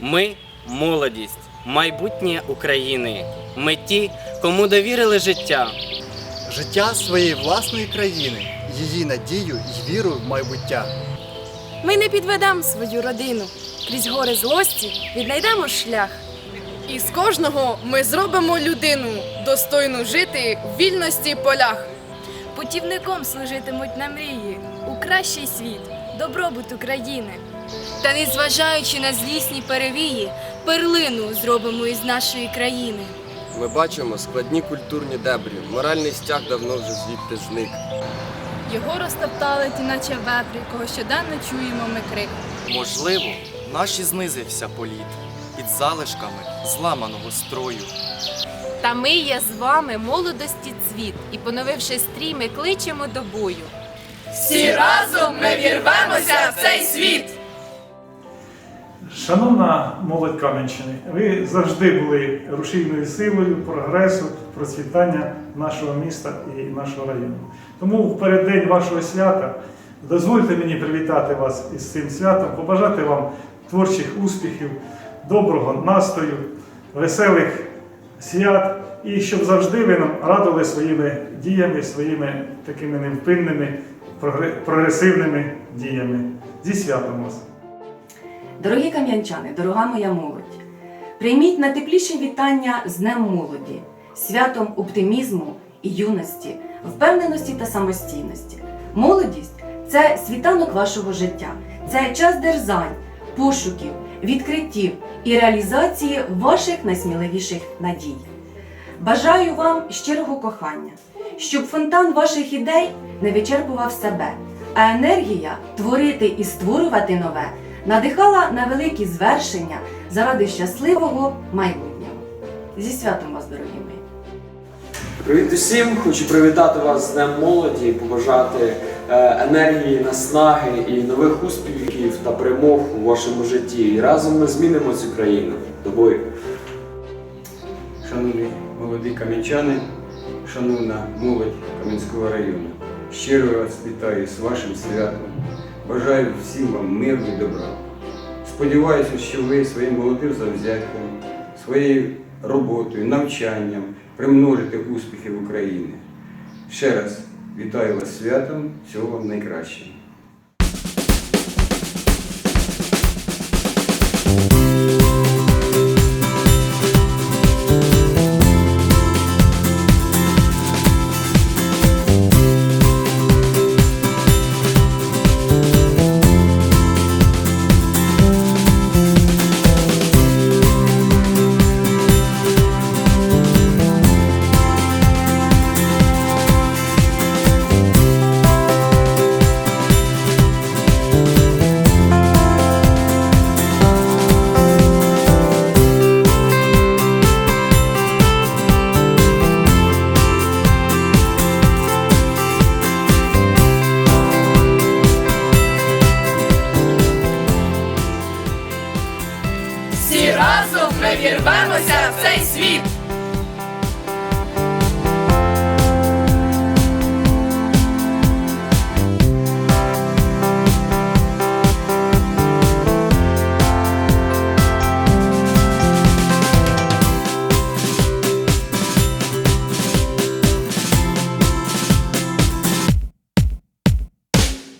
Ми молодість, майбутнє України. Ми ті, кому довірили життя. життя своєї власної країни, її надію і віру в майбуття. Ми не підведемо свою родину. Крізь гори злості віднайдемо шлях. І з кожного ми зробимо людину, достойну жити в вільності полях. Путівником служитимуть на мрії у кращий світ, добробут України. Та незважаючи на злісні перевії, перлину зробимо із нашої країни. Ми бачимо складні культурні дебрі, моральний стяг давно вже звідти зник. Його розтоптали ті, наче вепрі, кого щоденно чуємо ми крик. Можливо, наші знизився політ під залишками зламаного строю. Та ми є з вами молодості цвіт, і поновивши стрій, ми кличемо до бою. Всі разом ми вірвемося в цей світ. Шановна молодь Кам'янщини, ви завжди були рушійною силою прогресу, процвітання нашого міста і нашого району. Тому в переддень вашого свята дозвольте мені привітати вас із цим святом, побажати вам творчих успіхів, доброго настрою, веселих свят і щоб завжди ви нам радували своїми діями, своїми такими невпинними, прогресивними діями. Зі святом вас! Дорогі кам'янчани, дорога моя молодь, прийміть найтепліші вітання з Днем молоді, святом оптимізму і юності, впевненості та самостійності. Молодість це світанок вашого життя, це час дерзань, пошуків, відкриттів і реалізації ваших найсміливіших надій. Бажаю вам щирого кохання, щоб фонтан ваших ідей не вичерпував себе, а енергія творити і створювати нове надихала на великі звершення заради щасливого майбутнього. Зі святом вас, дорогі мої! Привіт усім! Хочу привітати вас з Днем молоді, побажати е, енергії, наснаги і нових успіхів та перемог у вашому житті. І разом ми змінимо цю країну. До бою! Шановні молоді кам'янчани, шановна молодь Кам'янського району, щиро вас вітаю з вашим святом. Бажаю всім вам миру і добра. Сподіваюся, що ви своїм молодим завзяттям, своєю роботою, навчанням примножите успіхи в України. Ще раз вітаю вас святом, всього вам найкращого. Вірвемося в цей світ.